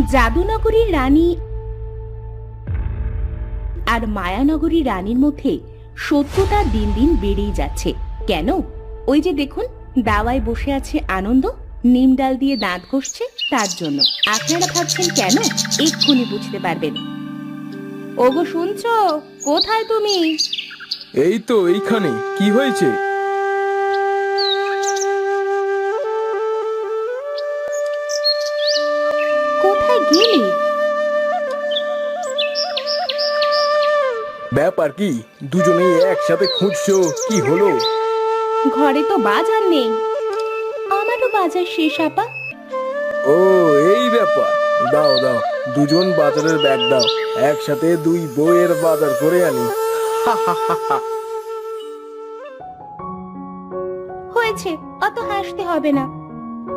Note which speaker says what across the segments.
Speaker 1: জাদুনগরীর রানী আর মায়ানগরীর রানীর মধ্যে শত্রুতা দিন দিন বেড়েই যাচ্ছে। কেন? ওই যে দেখুন, দাওয়ায় বসে আছে আনন্দ, নিম ডাল দিয়ে দাঁত ঘষছে তার জন্য। আপনারা ভাবছেন কেন? এক্ষুনি বুঝতে পারবেন। ওগো শুনছো? কোথায় তুমি?
Speaker 2: এই তো এইখানে। কি হয়েছে? ব্যাপার কি? দুজনেই একসাথে খুঁজছো? কি হলো?
Speaker 1: ঘরে তো বাজার নেই। আমারও বাজার শেষ আপা।
Speaker 2: ও এই ব্যাপার। দাও দাও। দুজন বাজারের ব্যাগ দাও। একসাথে দুই বইয়ের বাজার করে আনি।
Speaker 1: হয়েছে অত হাসতে হবে না।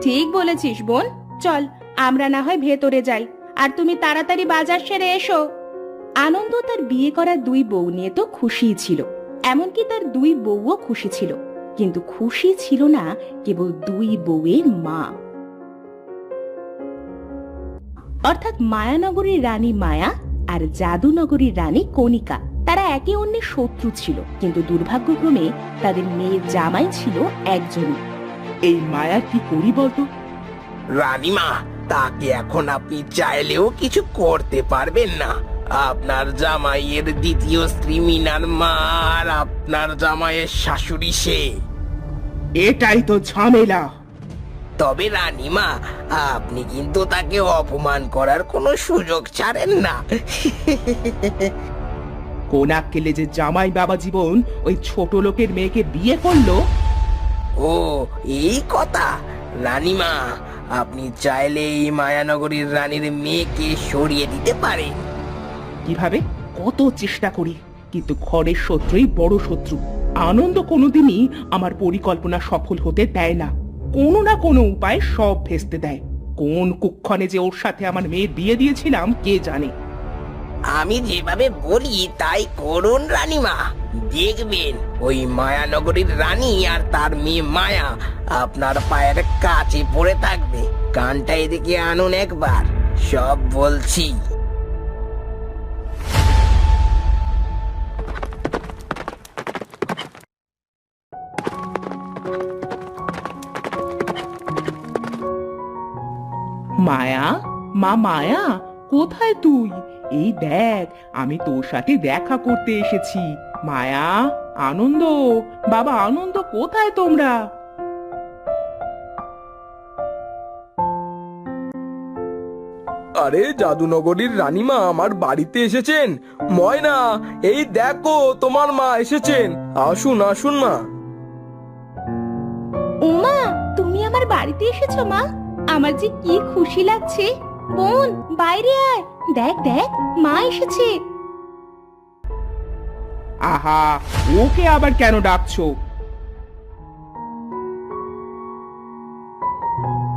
Speaker 1: ঠিক বলেছিস বোন। চল। আমরা না হয় ভেতরে যাই। আর তুমি তাড়াতাড়ি বাজার সেরে এসো। আনন্দ তার বিয়ে করা দুই বউ নিয়ে তো খুশিই ছিল। এমনকি তার দুই বউও খুশি ছিল। কিন্তু খুশি ছিল না কেবল দুই বউয়ের মা। অর্থাৎ মায়ানগরীর রানী মায়া আর জাদুনগরীর রানী কণিকা তারা একে অন্যের শত্রু ছিল কিন্তু দুর্ভাগ্যক্রমে তাদের মেয়ের জামাই ছিল একজনই।
Speaker 3: এই মায়া কি করি বলতো
Speaker 4: রানীমা তাকে এখন আপনি চাইলেও কিছু করতে পারবেন না। আপনার জামাইয়ের দ্বিতীয় স্ত্রী মিনার মা আর আপনার জামাইয়ের শাশুড়ি সে।
Speaker 3: এটাই তো ঝামেলা।
Speaker 4: তবে রানীমা আপনি কিন্তু তাকে অপমান করার কোনো সুযোগ ছাড়েন না।
Speaker 3: কোন আক্কেলে যে জামাই বাবা জীবন ওই ছোট লোকের মেয়েকে বিয়ে করল?
Speaker 4: ও এই কথা। রানীমা, আপনি চাইলে এই মায়ানগরীর রানীর মেয়েকে সরিয়ে দিতে পারেন।
Speaker 3: কীভাবে? কত চেষ্টা করি, কিন্তু ঘরের শত্রুই বড় শত্রু। আনন্দ কোনোদিনই আমার পরিকল্পনা সফল হতে দেয় না। কোনো না কোনো উপায় সব ভেস্তে দেয়। কোন কুক্ষণে যে ওর সাথে আমার মেয়ে বিয়ে দিয়েছিলাম, কে জানে?
Speaker 4: আমি যেভাবে বলি, তাই করুন রানীমা। দেখবেন, ওই মায়ানগরীর রানী আর তার মেয়ে মায়া আপনার পায়ের কাছে পড়ে থাকবে। কানটা এদিকে আনুন একবার। সব বলছি।
Speaker 3: মায়া? মা মায়া, কোথায় তুই? এই দেখ আমি তোর সাথে দেখা করতে এসেছি। মায়া আনন্দ বাবা আনন্দ কোথায় তোমরা?
Speaker 2: আরে জাদুনগরীর রানীমা আমার বাড়িতে এসেছেন। ময়না এই দেখো তোমার মা এসেছেন। আসুন আসুন মা।
Speaker 1: উমা তুমি আমার বাড়িতে এসেছ মা? আমার যে কি খুশি লাগছে। বোন বাইরে আয়। দেখ দেখ মা এসেছে।
Speaker 3: আহা ওকে আবার কেন ডাকছো?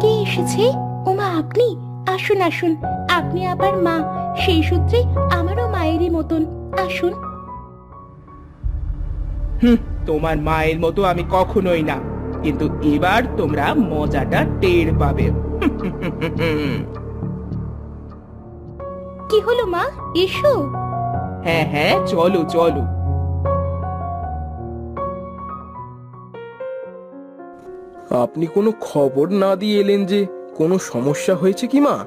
Speaker 1: কে এসেছে? ওমা আপনি? আসুন আসুন। আপনি আবার মা। সেই সূত্রে আমারও মায়েরই মতন। আসুন।
Speaker 3: হুম তোমার মায়ের মতো আমি কখনোই না। কিন্তু এবার তোমরা মজাটা টের পাবে।
Speaker 1: কি হলো মা? এসো।
Speaker 3: হ্যাঁ হ্যাঁ চলো চলো।
Speaker 2: আপনি কোনো খবর না দিয়ে এলেন যে কোনো সমস্যা হয়েছে কি মা?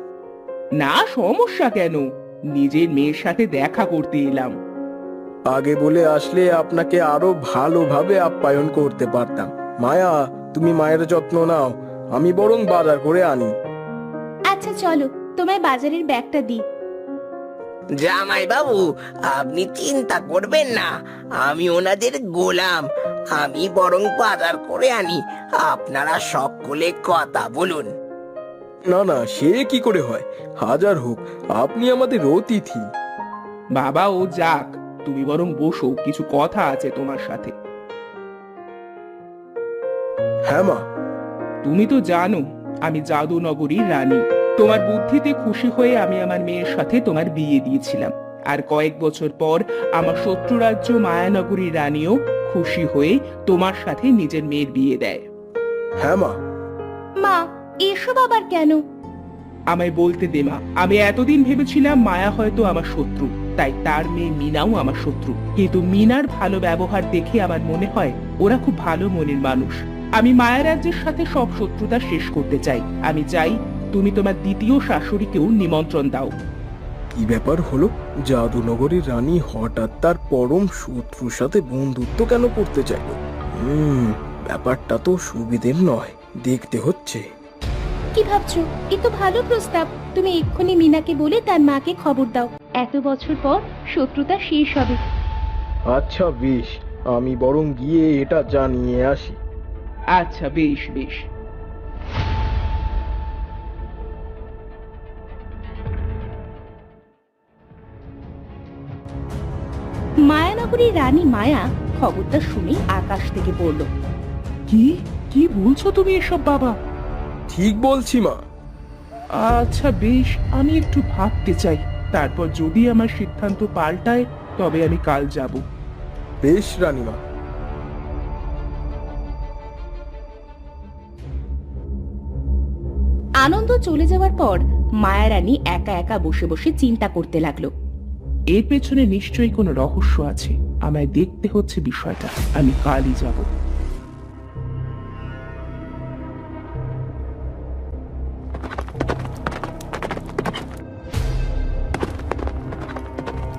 Speaker 3: না সমস্যা কেন? নিজের মেয়ের সাথে দেখা করতে এলাম।
Speaker 2: আগে বলে আসলে আপনাকে আরও ভালোভাবে আপ্যায়ন করতে পারতাম। মায়া তুমি মায়ের যত্ন নাও। আমি বরং বাজার করে আনি।
Speaker 1: আচ্ছা চলো। তোমায় বাজারের ব্যাগটা দিই।
Speaker 4: জামাই বাবু আপনি চিন্তা করবেন না। আমি ওনাদের গোলাম। আমি বরং বাজার করে আনি। আপনারা সকলে কথা বলুন।
Speaker 2: না না সে কি করে হয়? হাজার হোক আপনি আমাদের অতিথি।
Speaker 3: বাবা ও যাক। তুমি বরং বসো কিছু কথা আছে তোমার সাথে।
Speaker 2: হ্যাঁ মা।
Speaker 3: তুমি তো জানো আমি জাদুনগরীর রানী। তোমার বুদ্ধিতে খুশি হয়ে আমি আমার মেয়ের সাথে তোমার বিয়ে দিয়েছিলাম। আর কয়েক বছর পর আমার শত্রু রাজ্য মায়ানগরীর রানীও খুশি হয়ে তোমার সাথে নিজের মেয়ের বিয়ে দেয়।
Speaker 2: হ্যাঁ মা।
Speaker 1: মা এসব আবার কেন?
Speaker 3: আমায় বলতে দে মা আমি এতদিন ভেবেছিলাম মায়া হয়তো আমার শত্রু তাই তার মেয়ে মিনাও আমার শত্রু। কিন্তু মিনার ভালো ব্যবহার দেখে আমার মনে হয় ওরা খুব ভালো মনের মানুষ। আমি মায়া রাজ্যের সাথে সব শত্রুতা শেষ করতে চাই। আমি চাই তুমি তোমার দ্বিতীয় শাশুড়িকেও নিমন্ত্রণ দাও।
Speaker 2: কি ব্যাপার হলো? জাদুনগরীর রানী হঠাৎ তার পরম শত্রুর সাথে বন্ধুত্ব কেন করতে চাইলো? হুম ব্যাপারটা তো সুবিধের নয় দেখতে হচ্ছে।
Speaker 1: কি ভাবছ? এ তো ভালো প্রস্তাব। তুমি এক্ষুনি মিনাকে বলে তার মাকে খবর দাও। এত বছর পর শত্রুতা শেষ হবে।
Speaker 2: আচ্ছা বেশ। আমি বরং গিয়ে এটা জানিয়ে আসি।
Speaker 3: আচ্ছা বেশ বেশ।
Speaker 1: মায়ানগরীর রানী মায়া খবরটা শুনে আকাশ থেকে পড়ল।
Speaker 3: কি? কি বলছো তুমি এসব বাবা?
Speaker 2: ঠিক বলছি মা।
Speaker 3: আচ্ছা বেশ আমি একটু ভাবতে চাই। তারপর যদি আমার সিদ্ধান্ত পাল্টায় তবে আমি কাল যাব।
Speaker 2: বেশ রানীমা
Speaker 1: আনন্দ চলে যাওয়ার পর মায়া রানী একা একা বসে বসে চিন্তা করতে লাগল।
Speaker 3: এর পেছনে নিশ্চয়ই কোনো রহস্য আছে। আমায় দেখতে হচ্ছে বিষয়টা। আমি কালই যাব।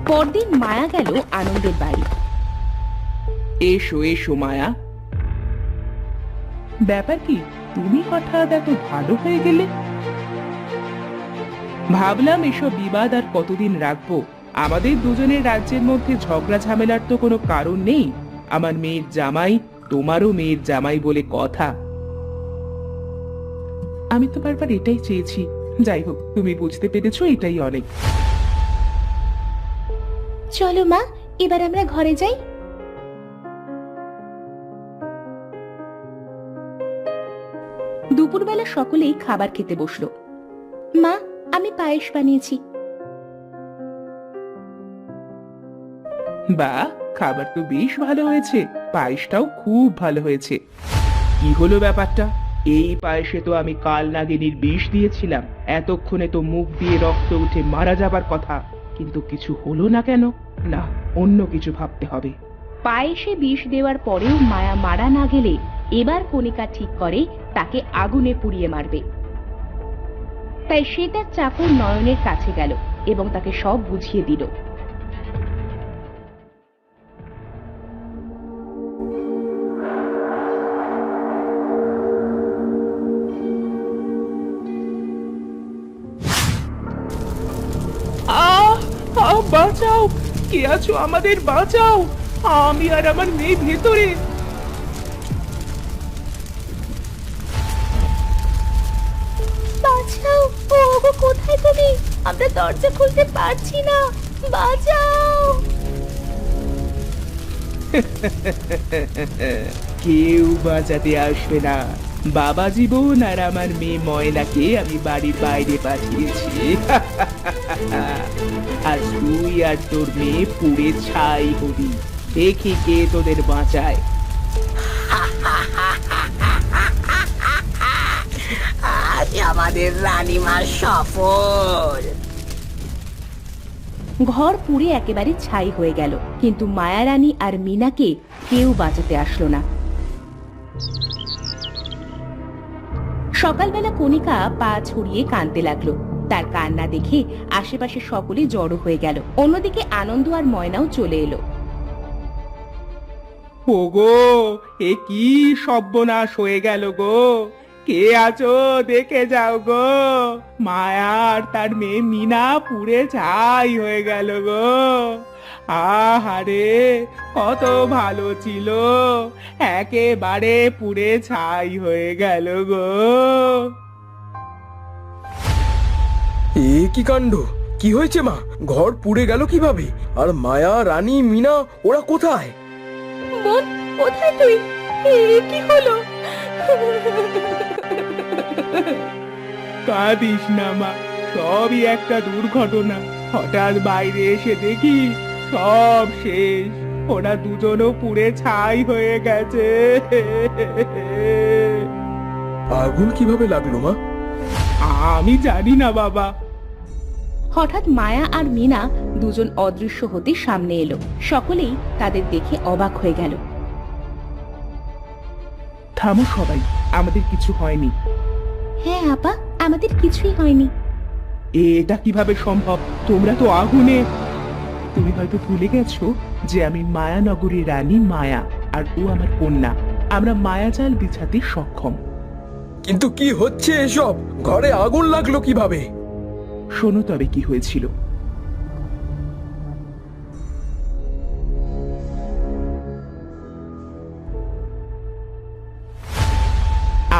Speaker 1: পরদিন মায়া গেল আনন্দের বাড়ি।
Speaker 3: এসো এসো মায়া। ব্যাপার কি তুমি হঠাৎ এত ভালো হয়ে গেলে? ভাবলাম এসব বিবাদ আর কতদিন রাখব? আমাদের দুজনের রাজ্যের মধ্যে ঝগড়া ঝামেলার তো কোনো কারণ নেই। আমার মেয়ের জামাই তোমারও মেয়ের জামাই বলে কথা। আমি তো বারবার এটাই চেয়েছি। যাই হোক, তুমি বুঝতে পেরেছ এটাই অনেক।
Speaker 1: চলো মা, এবার আমরা ঘরে যাই। দুপুরবেলা সকলেই খাবার খেতে বসল। মা, আমি পায়েস বানিয়েছি।
Speaker 3: বা, খাবার তো বেশ ভালো হয়েছে, পায়েসটাও খুব ভালো হয়েছে। কি হলো ব্যাপারটা? এই পায়েসে তো আমি কাল নাগিনীর বিষ দিয়েছিলাম, এতক্ষণে তো মুখ দিয়ে রক্ত উঠে মারা যাবার কথা। কিন্তু কিছু হলো না কেন? না, অন্য কিছু ভাবতে হবে।
Speaker 1: পায়েসে বিষ দেওয়ার পরেও মায়া মারা না গেলে এবার কণিকা ঠিক করে, তাকে আগুনে পুড়িয়ে মারবে। তাই সে তার চাকর নয়নের কাছে গেল এবং তাকে সব বুঝিয়ে দিল।
Speaker 3: আছো আমাদের বাঁচাও। আমি আর আমার মেয়ে ভেতরে।
Speaker 1: বাঁচাও ওগো কোথায় তুমি? আমরা দরজা খুলতে পারছি না। বাঁচাও।
Speaker 3: কেউ বাঁচাতে আসবে না। বাবা জীবন আর আমার মেয়ে ময়নাকে আমি বাড়ির বাইরে পাঠিয়েছি। আর তুই আর তোর মেয়ে পুড়ে ছাই হবি। দেখি কে তোদের বাঁচায়।
Speaker 4: আজ আমাদের রানীমা সফল।
Speaker 1: ঘর পুড়ে একেবারে ছাই হয়ে গেল কিন্তু মায়ারানী আর মিনাকে কেউ বাঁচাতে আসলো না। সকালবেলা কণিকা পা ছড়িয়ে কাঁদতে লাগল। তার কান্না দেখে আশেপাশে সকলে জড়ো হয়ে গেল। অন্যদিকে আনন্দ আর ময়নাও চলে এলো।
Speaker 3: ওগো, এ কি সর্বনাশ হয়ে গেল গো? কে আছো? দেখে যাও গো। মায়ার তার মেয়ে মিনা পুড়ে ছাই হয়ে গেল গো। আহারে কত ভালো ছিল। একেবারে পুড়ে ছাই হয়ে গেল গো।
Speaker 2: এ কি কাণ্ড? কি হয়েছে মা? ঘর পুড়ে গেল কীভাবে? আর মায়া রানী মিনা ওরা কোথায়?
Speaker 1: বোন কোথায় তুই? কি হলো?
Speaker 3: কাঁদিস না মা। সবই একটা দুর্ঘটনা। হঠাৎ বাইরে এসে দেখি সব শেষ। ওরা দুজনও পুড়ে ছাই হয়ে গেছে।
Speaker 2: আগুন কীভাবে লাগল মা?
Speaker 3: আমি জানি না বাবা।
Speaker 1: হঠাৎ মায়া আর মিনা দুজন অদৃশ্য হতে সামনে এলো। সকলেই তাদের দেখে অবাক হয়ে গেল।
Speaker 3: থামো সবাই আমাদের কিছু হয়নি।
Speaker 1: হ্যাঁ আপা আমাদের কিছুই হয়নি।
Speaker 3: এটা কীভাবে সম্ভব? তোমরা তো আগুনে। তুমি হয়তো ভুলে গেছো যে আমি মায়ানগরীর রানী মায়া আর ও আমার কন্যা। আমরা মায়াজাল বিছাতে সক্ষম।
Speaker 2: কিন্তু কি হচ্ছে এসব? ঘরে আগুন লাগল কীভাবে?
Speaker 3: শোনো তবে কি হয়েছিল।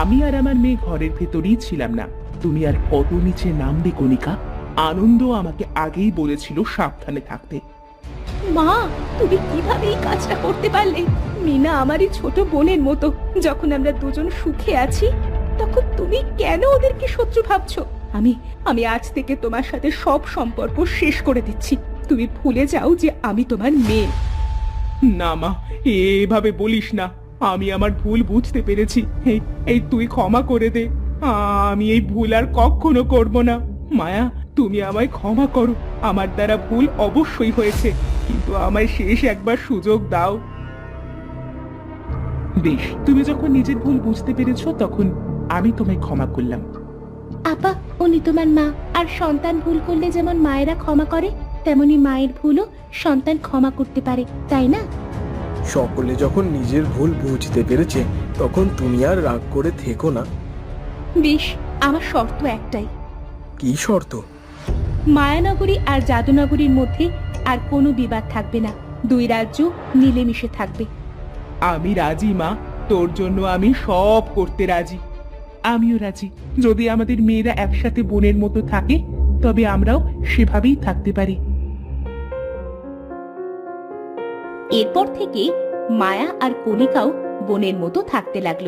Speaker 3: আমি আর আমার মেয়ে ঘরের ভেতরেই ছিলাম না। তুমি আর কত নিচে নামবে কণিকা? আনন্দ আমাকে আগেই বলেছিল সাবধানে থাকতে।
Speaker 1: মা তুমি কীভাবে এই কাজটা করতে পারলে? মিনা আমারই ছোট বোনের মতো। যখন আমরা দুজন সুখে আছি তখন তুমি কেন ওদেরকে শত্রু ভাবছ? আমি আমি আজ থেকে তোমার সাথে সব সম্পর্ক শেষ করে দিচ্ছি। তুমি ভুলে যাও যে আমি তোমার মেয়ে।
Speaker 3: না মা এভাবে বলিস না। আমি আমার ভুল বুঝতে পেরেছি। এই তুই ক্ষমা করে দে। আমি এই ভুল আর কখনো করব না। মায়া, তুমি আমায় ক্ষমা করো। আমার দ্বারা ভুল অবশ্যই হয়েছে, কিন্তু আমায় শেষ একবার সুযোগ দাও। বেশ, তুমি যখন নিজের ভুল বুঝতে পেরেছ, তখন আমি তোমায় ক্ষমা করলাম।
Speaker 1: আপা, উনি তোমার মা। আর সন্তান ভুল করলে যেমন মায়েরা ক্ষমা করে, তেমনি মায়ের ভুলও সন্তান ক্ষমা করতে পারে, তাই না?
Speaker 2: সকলে যখন নিজের ভুল বুঝতে পেরেছে তখন তুমি আর রাগ করে থেকো না।
Speaker 1: বেশ আমার শর্ত একটাই।
Speaker 2: কি শর্ত?
Speaker 1: মায়ানগরী আর জাদুনগরীর মধ্যে আর কোনো বিবাদ থাকবে না। দুই রাজ্য মিলেমিশে থাকবে।
Speaker 3: আমি রাজি মা। তোর জন্য আমি সব করতে রাজি। আমিও রাজি। যদি আমাদের মেয়েরা একসাথে বোনের মতো থাকে তবে আমরাও সেভাবেই থাকতে পারি।
Speaker 1: এরপর থেকে মায়া আর কণিকাও বোনের মতো থাকতে লাগল।